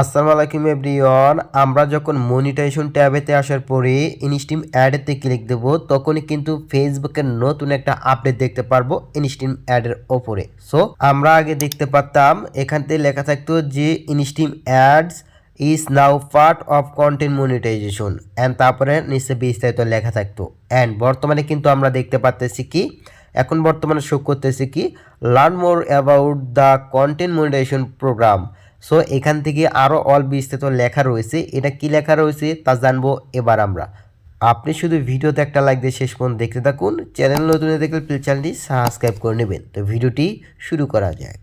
আসসালামু আলাইকুম এভরিওয়ান। আমরা যখন মনিটাইজেশন ট্যাবেতে আসার পরে ইনস্টিম অ্যাডেতে ক্লিক দেব, তখনই কিন্তু ফেসবুকের নতুন একটা আপডেট দেখতে পারব ইনস্টিম অ্যাডের ওপরে। সো আমরা আগে দেখতে পারতাম, এখান থেকে লেখা থাকতো যে instream ads is now part of content monetization. And তারপরে নিচে বিস্তারিত লেখা থাকতো। অ্যান্ড বর্তমানে কিন্তু আমরা দেখতে পারতেছি কি, এখন বর্তমানে শো করতেছি কি learn more about the content monetization program so এখান থেকে আরও অল বিস্তারিত লেখা রয়েছে। এটা কি লেখা রয়েছে? তা জানব এবার আমরা। আপনি শুধু ভিডিওতে একটা লাইক দিয়ে শেষ পর্যন্ত দেখতে থাকুন। চ্যানেল নতুন দেখলে প্লিজ চ্যানেলটি সাবস্ক্রাইব করে নেবেন। তো ভিডিওটি শুরু করা যায়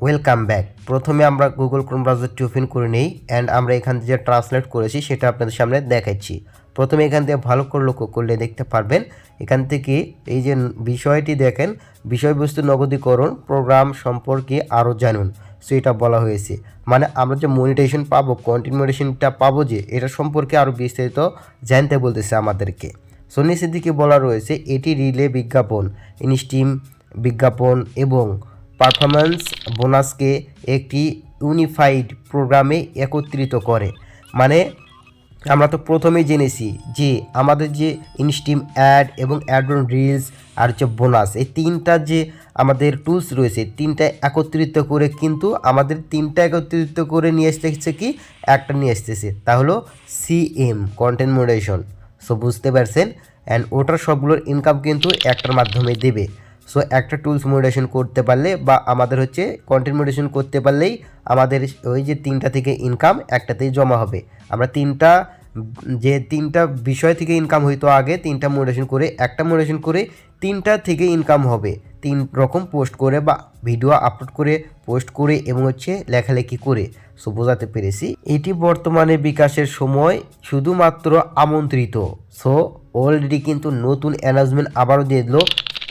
ওয়েলকাম ব্যাক প্রথমে আমরা গুগল ক্রোম ব্রাউজারটি ওপেন করে নেই অ্যান্ড আমরা এখান থেকে যে ট্রান্সলেট করেছি সেটা আপনাদের সামনে দেখাচ্ছি। প্রথমে এখান থেকে ভালো করে লক্ষ্য করলে দেখতে পারবেন, এখান থেকে এই যে বিষয়টি দেখেন, বিষয়বস্তু নগদীকরণ প্রোগ্রাম সম্পর্কে আরও জানুন। সো এটা বলা হয়েছে। মানে আমরা যে মনিটেশন পাবো কন্টেন্ট মনিটেশনটা পাবো যে, এটা সম্পর্কে আরও বিস্তারিত জানতে বলতেছে আমাদেরকে। সো নিচের দিকে বলা রয়েছে, এটি রিলে বিজ্ঞাপন ইনস্টিম বিজ্ঞাপন এবং পারফরমেন্স বোনাসকে একটি ইউনিফাইড প্রোগ্রামে একত্রিত করে। মানে আমরা তো প্রথমেই জেনেছি যে আমাদের যে ইনস্টিম অ্যাড এবং অ্যাডন রিলস আর হচ্ছে বোনাস এই তিনটা যে আমাদের টুলস রয়েছে, তিনটা একত্রিত করে কিন্তু আমাদের তিনটা একত্রিত করে নিয়ে আসতেছে কি? একটা নিয়ে আসতেছে তা হলো সিএম কন্টেন্ট মডারেশন সো বুঝতে পারছেন? অ্যান্ড ওটার সবগুলোর ইনকাম কিন্তু একটার মাধ্যমে দেবে। সো একটা টুলস মডিটেশন করতে পারলে বা আমাদের হচ্ছে কন্টেন্ট মডিটেশন করতে পারলেই আমাদের ওই যে তিনটা থেকে ইনকাম একটাতেই জমা হবে। আমরা তিনটা, যে তিনটা বিষয় থেকে ইনকাম হইতো আগে, তিনটা মোডেশন করে, একটা মোডেশন করে তিনটা থেকে ইনকাম হবে। তিন রকম পোস্ট করে বা ভিডিও আপলোড করে পোস্ট করে এবং হচ্ছে লেখালেখি করে। সো বোঝাতে পেরেছি। এটি বর্তমানে বিকাশের সময় শুধুমাত্র আমন্ত্রিত। সো অলরেডি কিন্তু নতুন অ্যানাউন্সমেন্ট আবারও দিয়ে দিল।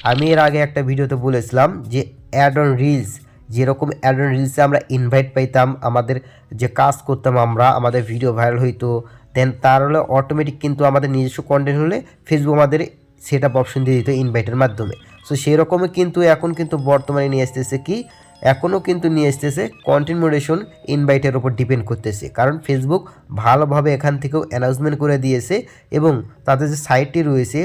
আমি এর আগে একটা ভিডিওতে বলেছিলাম যে অ্যাড অন রিলস যেরকম অ্যাড অন রিলসে আমরা ইনভাইট পাইতাম, আমাদের যে কাজ করতাম আমরা, আমাদের ভিডিও ভাইরাল হইতো দেন তার হলে অটোমেটিক কিন্তু আমাদের নিজস্ব কন্টেন্ট হলে ফেসবুক আমাদের সেট আপ অপশন দিয়ে দিত ইনভাইটের মাধ্যমে। সো সেরকমই কিন্তু এখন কিন্তু বর্তমানে নিয়ে আসতেছে কি? এখনও কিন্তু নিয়ে আসতেছে কন্টেন্ট ইনভাইটের ওপর ডিপেন্ড করতেছে। কারণ ফেসবুক ভালোভাবে এখান থেকেও অ্যানাউন্সমেন্ট করে দিয়েছে এবং তাদের যে সাইটটি রয়েছে,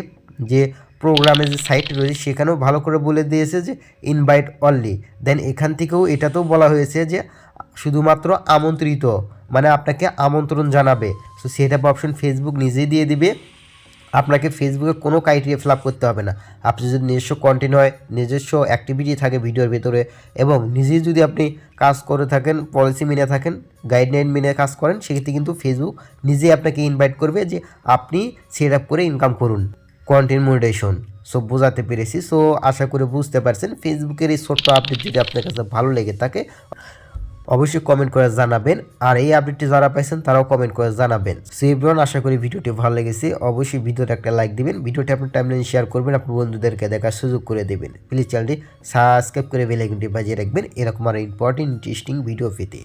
যে প্রোগ্রামের যে সাইট রয়েছে, সেখানেও ভালো করে বলে দিয়েছে যে ইনভাইট অনলি দেন এখান থেকেও এটাতেও বলা হয়েছে যে, শুধুমাত্র আমন্ত্রিত মানে আপনাকে আমন্ত্রণ জানাবে। সো সেটা অপশন ফেসবুক নিজেই দিয়ে দিবে। আপনাকে ফেসবুকে কোনো ক্রাইটেরিয়া ফিল করতে হবে না। আপনি যদি নিজস্ব কন্টেন্ট হয়, নিজস্ব অ্যাক্টিভিটি থাকে ভিডিওর ভেতরে, এবং নিজেই যদি আপনি কাজ করে থাকেন পলিসি মেনে থাকেন গাইডলাইন মেনে কাজ করেন, সেক্ষেত্রে কিন্তু ফেসবুক নিজেই আপনাকে ইনভাইট করবে যে, আপনি সেট করে ইনকাম করুন। কন্টেন্ট মনিটাইজেশন সো বোঝাতে পেরেছি। সো আশা করে বুঝতে পারছেন। ফেসবুকের এই ছোট্ট আপডেট যদি আপনার কাছে ভালো লেগে থাকে, অবশ্যই কমেন্ট করে জানাবেন। আর এই আপডেটটি যারা পাইছেন, তারাও কমেন্ট করে জানাবেন। সো এভরিওয়ান আশা করি ভিডিওটি ভালো লেগেছে। অবশ্যই ভিডিওতে একটা লাইক দিবেন। ভিডিওটি আপনার টাইমলাইন শেয়ার করবেন। আপনার বন্ধুদেরকে দেখার সুযোগ করে দেবেন। প্লিজ চ্যানেলটি সাবস্ক্রাইব করে বেলাইকনটি বাজিয়ে রাখবেন। এরকম আর ইম্পর্টেন্ট ইন্টারেস্টিং ভিডিও পেতে।